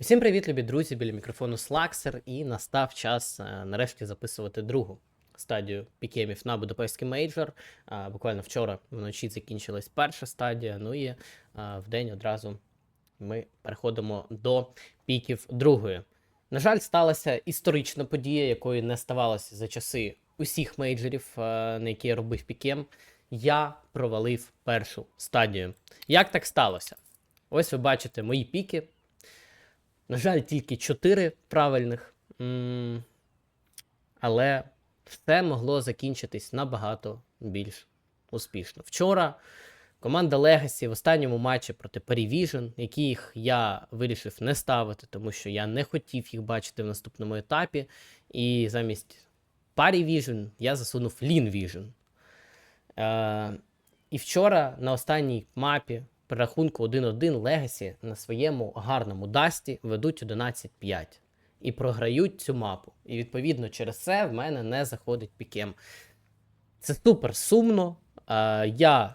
Всім привіт, любі друзі, біля мікрофону Слаксер, і настав час е, нарешті записувати другу стадію пікемів на Будапештський мейджор. Буквально вчора вночі закінчилась перша стадія, ну і е, в день одразу ми переходимо до піків другої. На жаль, сталася історична подія, якої не ставалося за часи усіх мейджорів, е, на які я робив пікем. Я провалив першу стадію. Як так сталося? Ось ви бачите мої піки. На жаль, тільки 4 правильних. Але все могло закінчитись набагато більш успішно. Вчора команда Legacy в останньому матчі проти Parivision, яких я вирішив не ставити, тому що я не хотів їх бачити в наступному етапі. І замість Parivision я засунув Lean Е, і вчора на останній мапі при рахунку 1-1 Легасі на своєму гарному дасті ведуть 11-5 і програють цю мапу. І відповідно через це в мене не заходить пікем. Це супер сумно. Е, я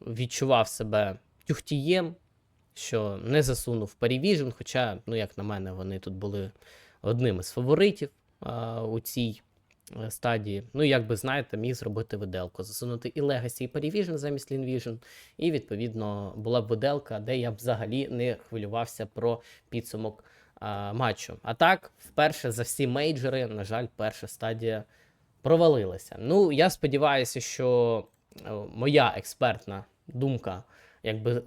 відчував себе тюхтієм, що не засунув Parivision, хоча, ну, як на мене, вони тут були одним із фаворитів е, у цій стадії. Ну, як би знаєте, міг зробити виделку, засунути і Legacy, і Parivision замість LinVision, і відповідно була б виделка, де я б взагалі не хвилювався про підсумок а, матчу. А так, вперше за всі мейджори, на жаль, перша стадія провалилася. Ну, я сподіваюся, що е, моя експертна думка, якби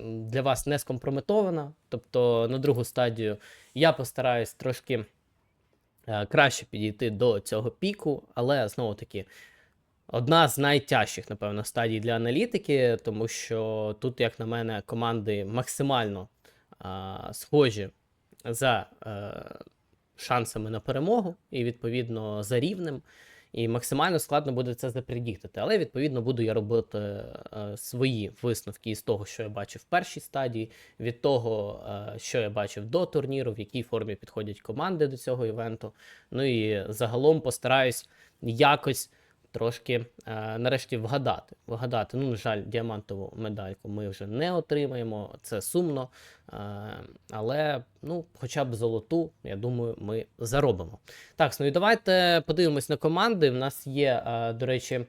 для вас не скомпрометована. Тобто на другу стадію я постараюсь трошки е, краще підійти до цього піку, але знову таки. Одна з найтяжчих, напевно, стадій для аналітики, тому що тут, як на мене, команди максимально а, схожі за а, шансами на перемогу і, відповідно, за рівнем. І максимально складно буде це запредіктити. Але, відповідно, буду я робити е, свої висновки із того, що я бачив в першій стадії, від того, е, що я бачив до турніру, в якій формі підходять команди до цього івенту. Ну і загалом постараюсь якось трошки е, нарешті вгадати. Вгадати. Ну, на жаль, діамантову медальку ми вже не отримаємо, це сумно. Е, але ну, хоча б золоту, я думаю, ми заробимо. Так, ну і давайте подивимось на команди. У нас є, е, до речі,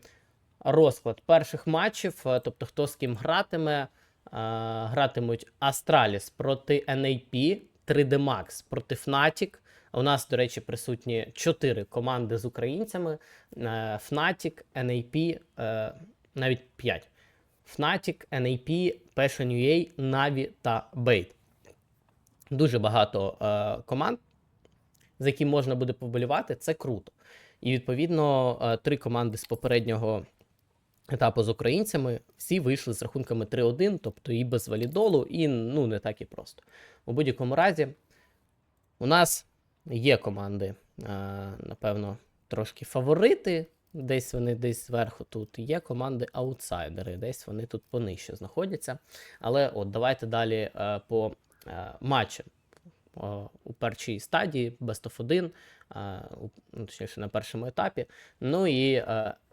розклад перших матчів, е, тобто хто з ким гратиме. Е, Гратимуть Астраліс проти NAP, 3D Max проти Fnatic. У нас, до речі, присутні 4 команди з українцями: е, Fnatic, NAP, е, навіть 5. Fnatic, NAP, Passion UA, Na'Vi та Bait. Дуже багато е, команд, за які можна буде поболівати, це круто. І відповідно три команди з попереднього етапу з українцями всі вийшли з рахунками 3-1, тобто і без валідолу, і ну не так і просто. У будь-якому разі, у нас є команди, е, напевно, трошки фаворити. Десь вони десь зверху тут. Є команди аутсайдери, десь вони тут понижче знаходяться. Але от давайте далі е, по е, матчам. У першій стадії Best of 1, е, у- ну, точніше на першому етапі. Ну і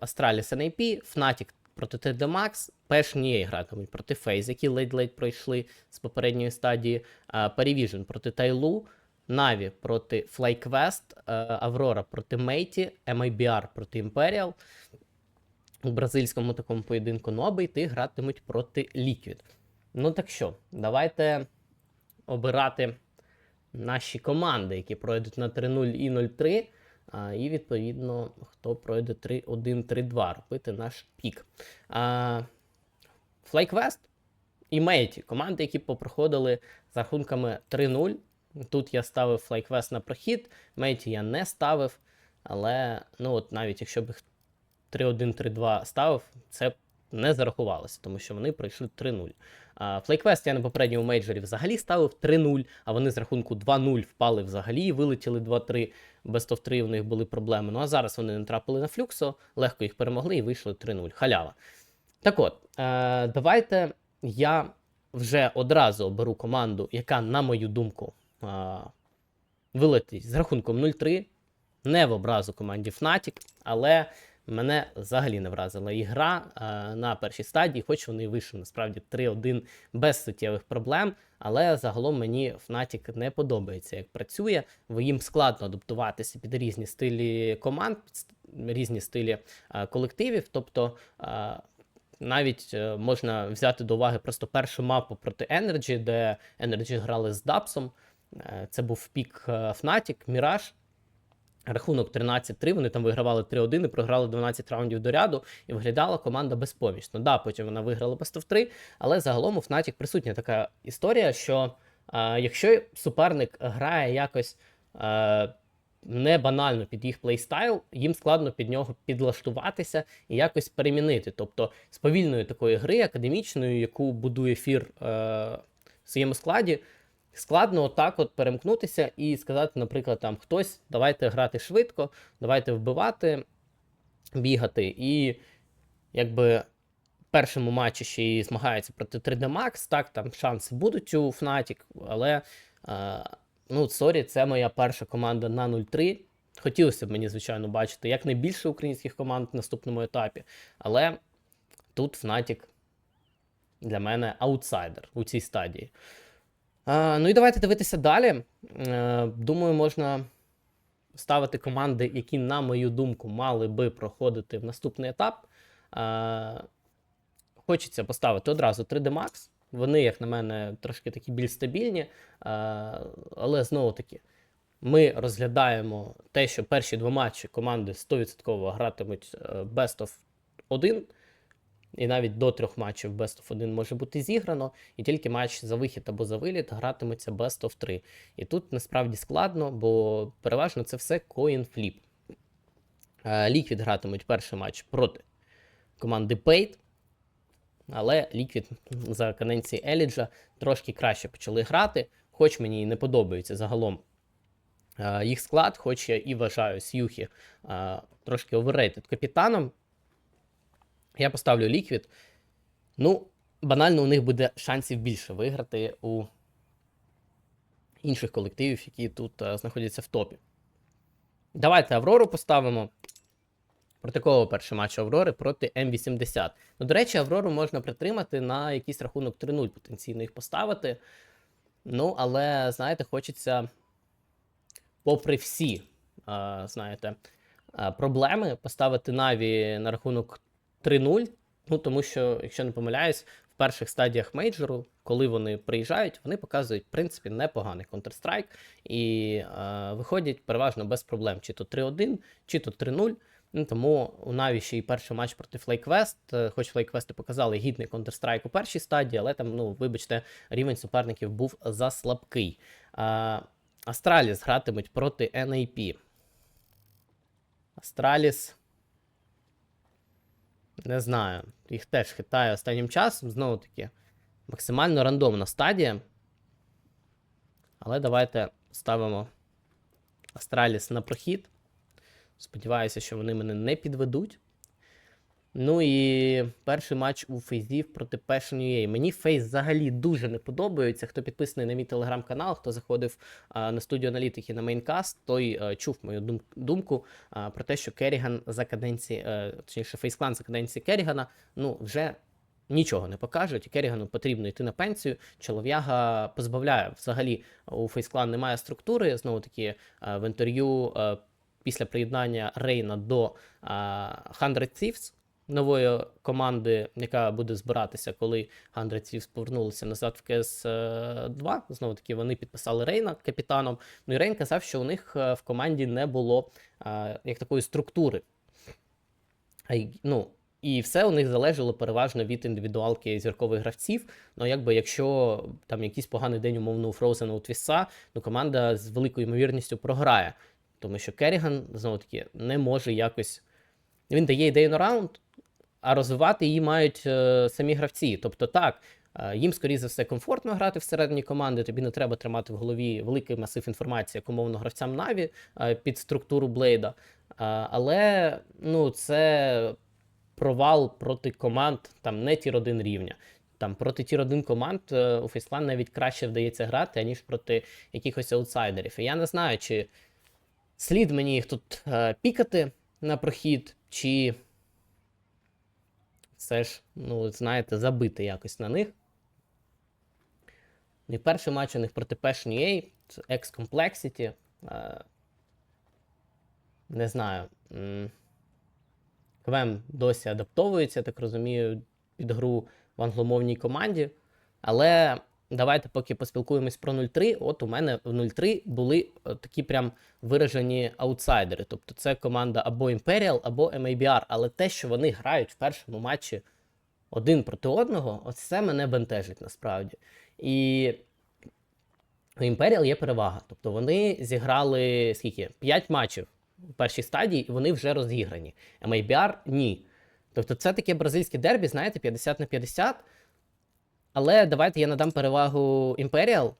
Astralis NAP, Fnatic проти TD Max, Passion EA гратимуть проти FaZe, які ледь-ледь пройшли з попередньої стадії, Parivision проти Тайлу, Na'Vi проти FlyQuest, е, Aurora проти Мейті, MIBR проти Imperial. У бразильському такому поєдинку а бейти гратимуть проти Liquid. Ну так що, давайте обирати наші команди, які пройдуть на 3-0 і 0-3. А, і відповідно, хто пройде 3-1-3-2, робити наш пік. FlyQuest і Мейті команди, які попроходили з рахунками 3-0. Тут я ставив FlyQuest на прохід, Мейті я не ставив. Але ну от навіть якщо б їх 3-1-3-2 ставив, це не зарахувалося, тому що вони пройшли 3-0. А FlyQuest я на попередньому мейджорі взагалі ставив 3-0, а вони з рахунку 2-0 впали взагалі і вилетіли 2-3. Best of 3 в них були проблеми. Ну а зараз вони не трапили на флюксо, легко їх перемогли і вийшли 3-0. Халява. Так от, е, давайте я вже одразу оберу команду, яка, на мою думку, е, вилетить з рахунком 0-3. Не в образу команді Fnatic, але мене взагалі не вразила ігра е, на першій стадії, хоч вони вийшли насправді 3-1 без суттєвих проблем. Але загалом мені Fnatic не подобається, як працює. Їм складно адаптуватися під різні стилі команд, під різні стилі е, колективів. Тобто е, навіть е, можна взяти до уваги просто першу мапу проти Energy, де Energy грали з Дапсом. Е, Це був пік е, Fnatic, Mirage. Рахунок 13-3, вони там вигравали 3-1 і програли 12 раундів до ряду, і виглядала команда безпомічно. Да, потім вона виграла of 3, але загалом у Fnatic присутня така історія, що е, якщо суперник грає якось е, не банально під їх плейстайл, їм складно під нього підлаштуватися і якось перемінити. Тобто з повільної такої гри, академічної, яку будує фір е, в своєму складі, складно отак от перемкнутися і сказати, наприклад, там хтось, давайте грати швидко, давайте вбивати, бігати. І якби в першому матчі ще й змагається проти 3D Max, так, там шанси будуть у Fnatic, але е, ну, сорі, це моя перша команда на 0-3. Хотілося б мені, звичайно, бачити якнайбільше українських команд в наступному етапі, але тут Fnatic для мене аутсайдер у цій стадії. А, ну і давайте дивитися далі. Е, думаю, можна ставити команди, які, на мою думку, мали би проходити в наступний етап. Е, хочеться поставити одразу 3D Max. Вони, як на мене, трошки такі більш стабільні. Е, але знову таки, ми розглядаємо те, що перші два матчі команди 100% гратимуть е, Best of 1. І навіть до трьох матчів Best of 1 може бути зіграно, і тільки матч за вихід або за виліт гратиметься Best of 3. І тут насправді складно, бо переважно це все coin flip. Е, гратимуть перший матч проти команди Paid, але Liquid за каденції Еліджа трошки краще почали грати, хоч мені і не подобається загалом е, їх склад, хоч я і вважаю Сюхі е, трошки оверрейтед капітаном. Я поставлю Liquid. Ну, банально, у них буде шансів більше виграти у інших колективів, які тут е, знаходяться в топі. Давайте Аврору поставимо. Проти перший матч Аврори проти М80. Ну, до речі, Аврору можна притримати на якийсь рахунок 3-0, потенційно їх поставити. Ну, але, знаєте, хочеться, попри всі, е, знаєте, е, проблеми, поставити Наві на рахунок 3-0. Ну, тому що, якщо не помиляюсь, в перших стадіях мейджору, коли вони приїжджають, вони показують, в принципі, непоганий Counter-Strike і е, виходять переважно без проблем, чи то 3-1, чи то 3-0. Ну, тому у Наві ще й перший матч проти FlyQuest, е, хоч FlyQuest і показали гідний Counter-Strike у першій стадії, але там, ну, вибачте, рівень суперників був заслабкий. Е, Астраліс гратимуть проти NAP. Астраліс. Не знаю. Їх теж хитає останнім часом. Знову таки, максимально рандомна стадія. Але давайте ставимо Астраліс на прохід. Сподіваюся, що вони мене не підведуть. Ну і перший матч у Фейзів проти Passion UA. Мені Фейз взагалі дуже не подобається. Хто підписаний на мій телеграм-канал, хто заходив а, на студію аналітики на мейнкаст, той а, чув мою дум- думку а, про те, що Керріган за каденції, е, точніше, Фейсклан за каденції Керрігана, ну вже нічого не покажуть. І Керрігану потрібно йти на пенсію. Чолов'яга позбавляє взагалі у Фейсклан немає структури. Знову таки е, в інтерв'ю. е, Після приєднання Рейна до а, 100 Thieves, нової команди, яка буде збиратися, коли 100 Thieves повернулися назад в КС 2. Знову таки, вони підписали Рейна капітаном. Ну і Рейн казав, що у них е, в команді не було як такої структури. Ну, і все у них залежало переважно від індивідуалки зіркових гравців. Ну, якби якщо там якийсь поганий день, умовно, у Фроузена у Твіса, ну команда з великою ймовірністю програє. Тому що Керріган, знову таки, не може якось. Він дає на раунд, а розвивати її мають е, самі гравці. Тобто, так, е, їм, скоріше за все, комфортно грати всередині команди, тобі не треба тримати в голові великий масив інформації, як умовно гравцям Наві е, під структуру Блейда. Але ну, це провал проти команд там не тір 1 рівня. Там проти тір 1 команд у Фейслан навіть краще вдається грати, аніж проти якихось аутсайдерів. І я не знаю, чи слід мені їх тут пікати. на прохід, чи все ж, ну, знаєте, забити якось на них. І перший матч у них проти Passion це X Complexity. Е, Не знаю. Квем досі адаптовується, так розумію, під гру в англомовній команді. Але давайте поки поспілкуємось про 0-3. От у мене в 0-3 були е, такі прям виражені аутсайдери. Тобто це команда або Imperial, або MABR. Але те, що вони грають в першому матчі один проти одного, ось це мене бентежить насправді. І у Imperial є перевага. Тобто вони зіграли скільки? 5 матчів у першій стадії, і вони вже розіграні. MABR ні. Тобто це таке бразильське дербі, знаєте, 50 на 50. Але давайте я надам перевагу Imperial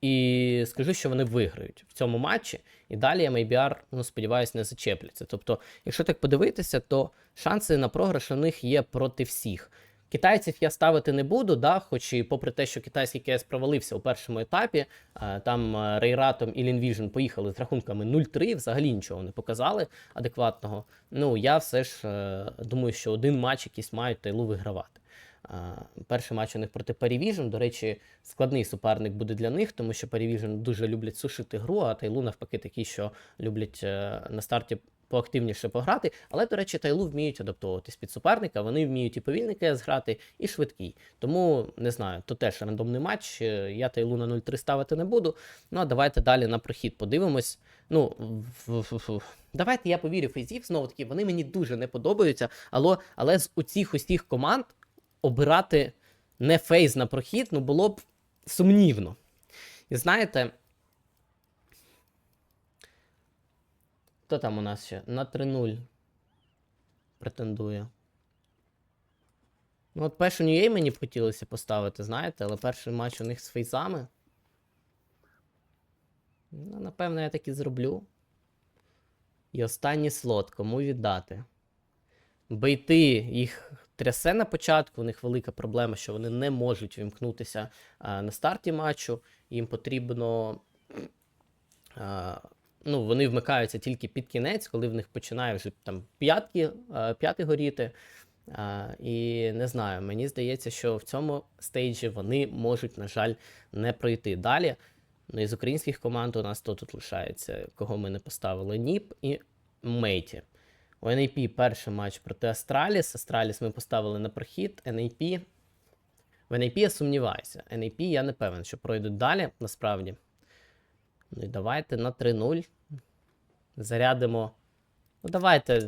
і скажу, що вони виграють в цьому матчі. І далі MABR, ну, сподіваюся, не зачепляться. Тобто, якщо так подивитися, то шанси на програш у них є проти всіх. Китайців я ставити не буду, да, хоч і попри те, що китайський КС провалився у першому етапі, там Рейратом і Лінвіжн поїхали з рахунками 0-3, взагалі нічого не показали адекватного. Ну, я все ж е, думаю, що один матч якийсь мають Тайлу вигравати. Перший матч у них проти Парівіжн. До речі, складний суперник буде для них, тому що Парівіжн дуже люблять сушити гру, а Тайлу навпаки такі, що люблять е, на старті поактивніше пограти. Але, до речі, Тайлу вміють адаптовуватись під суперника. Вони вміють і повільний КС грати, і швидкий. Тому не знаю, то теж рандомний матч. Е, Я Тайлу на 0-3 ставити не буду. Ну а давайте далі на прохід подивимось. Ну, давайте я повірю фейзів. Знову таки, вони мені дуже не подобаються. Але, але з усіх усіх команд обирати не фейз на прохід, ну було б сумнівно. І знаєте. Хто там у нас ще? На 3-0 претендує. Ну, от першу Ньюей мені б хотілося поставити, знаєте, але перший матч у них з фейзами. Ну, напевно, я так і зроблю. І останній слот, кому віддати? Бейти їх трясе на початку, у них велика проблема, що вони не можуть вімкнутися на старті матчу. Їм потрібно. Ну, вони вмикаються тільки під кінець, коли в них починає вже там п'ятки, п'яти горіти. І не знаю, мені здається, що в цьому стейджі вони можуть, на жаль, не пройти далі. Ну і з українських команд у нас то тут лишається, кого ми не поставили Ніп і Мейті. У NAP перший матч проти Астраліс. Астраліс ми поставили на прохід. NAP. В NAP я сумніваюся. NAP я не певен, що пройдуть далі, насправді. Ну і давайте на 3-0. Зарядимо. Ну, давайте.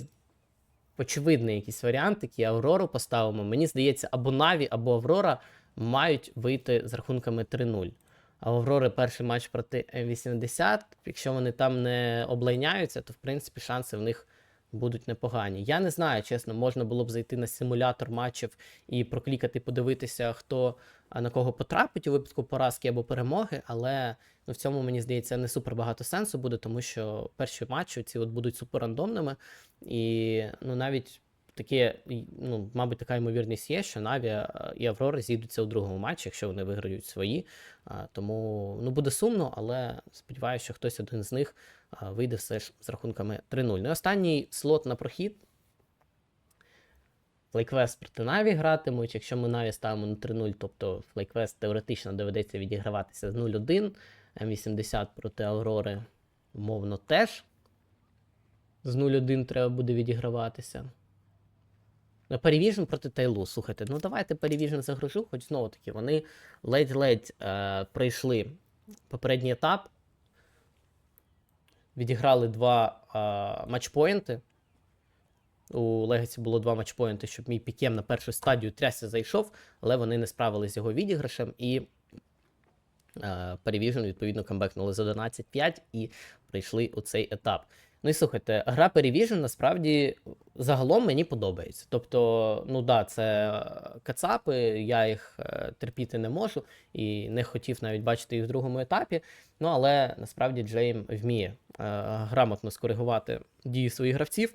Очевидний якийсь варіант, який Аврору поставимо. Мені здається, або Наві, або Аврора мають вийти з рахунками 3-0. А Аврори перший матч проти М80. Якщо вони там не облайняються, то в принципі шанси в них будуть непогані. Я не знаю, чесно, можна було б зайти на симулятор матчів і проклікати, подивитися, хто на кого потрапить у випадку поразки або перемоги, але ну, в цьому, мені здається, не супер багато сенсу буде, тому що перші матчі ці от будуть супер рандомними. І ну, навіть таке, ну, мабуть, така ймовірність є, що Наві і Аврора зійдуться у другому матчі, якщо вони виграють свої. Тому ну, буде сумно, але сподіваюся, що хтось один з них вийде все ж з рахунками 3-0. Ну і останній слот на прохід. Флейквест проти Наві гратимуть. Якщо ми Наві ставимо на 3-0, тобто Флейквест теоретично доведеться відіграватися з 0-1. М80 проти Аврори, умовно, теж. З 0-1 треба буде відіграватися. Перевіжн проти Тайлу. Слухайте, ну давайте Перевіжн загружу, хоч знову таки, вони ледь-ледь е, пройшли попередній етап. Відіграли два е, матчпоінти. У Легасі було два матчпоінти, щоб мій пікем на першу стадію трясся зайшов, але вони не справилися з його відіграшем і е, Перевіжн, відповідно, камбекнули за 11-5 і прийшли у цей етап. Ну і слухайте, гра Перевіжн насправді загалом мені подобається. Тобто, ну да, це кацапи, я їх е, терпіти не можу і не хотів навіть бачити їх в другому етапі. Ну але насправді Джейм вміє е, грамотно скоригувати дії своїх гравців.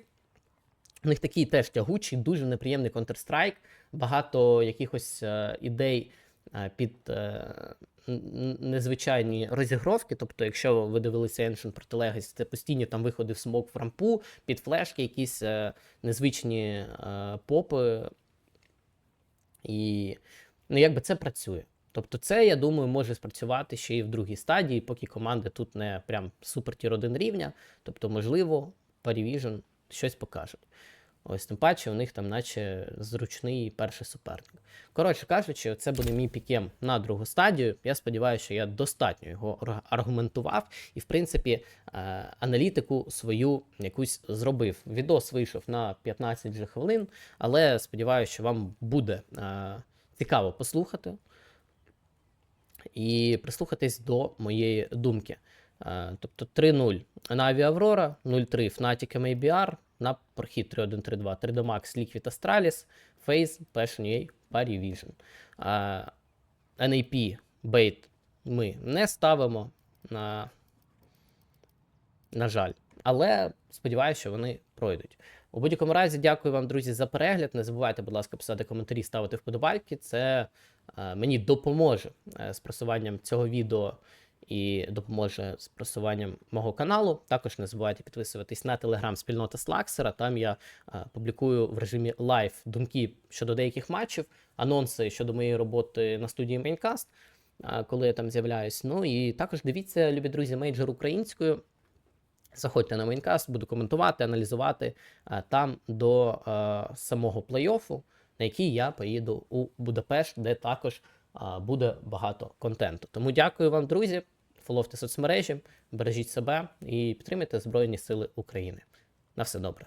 У них такий теж тягучий, дуже неприємний Counter-Strike, багато якихось е, ідей е, під, е, незвичайні розігровки. Тобто, якщо ви дивилися Ancient проти Legacy, це постійні там виходи в смок в рампу, під флешки, якісь е, незвичні е, попи. І ну, якби це працює. Тобто, це, я думаю, може спрацювати ще і в другій стадії, поки команди тут не прям супер тір 1 рівня. Тобто, можливо, Parivision щось покажуть. Ось тим паче, у них там, наче, зручний перший суперник. Коротше кажучи, це буде мій пікем на другу стадію. Я сподіваюся, що я достатньо його аргументував і, в принципі, е, аналітику свою якусь зробив. Відос вийшов на 15 же хвилин, але сподіваюся, що вам буде е, цікаво послухати і прислухатись до моєї думки. Е, Тобто 3-0 на Авіаврора, 0-3 Fnatic MABR, на прохід 3-1-3-2 3D Max Liquid Astralis, FaZe, PassionUA, Parivision. Е, NAP Bait ми не ставимо, на, на жаль. Але сподіваюся, що вони пройдуть. У будь-якому разі, дякую вам, друзі, за перегляд. Не забувайте, будь ласка, писати коментарі, ставити вподобайки. Це е, мені допоможе е, з просуванням цього відео і допоможе з просуванням мого каналу. Також не забувайте підписуватись на телеграм-спільнота Слаксера. Там я публікую в режимі лайв думки щодо деяких матчів, анонси щодо моєї роботи на студії е, коли я там з'являюсь. Ну і також дивіться, любі друзі, мейджор українською. Заходьте на мейнкаст, буду коментувати, аналізувати там до самого плей-оффу, на який я поїду у Будапешт, де також буде багато контенту. Тому дякую вам, друзі. Фоловте соцмережі, бережіть себе і підтримуйте Збройні Сили України. На все добре.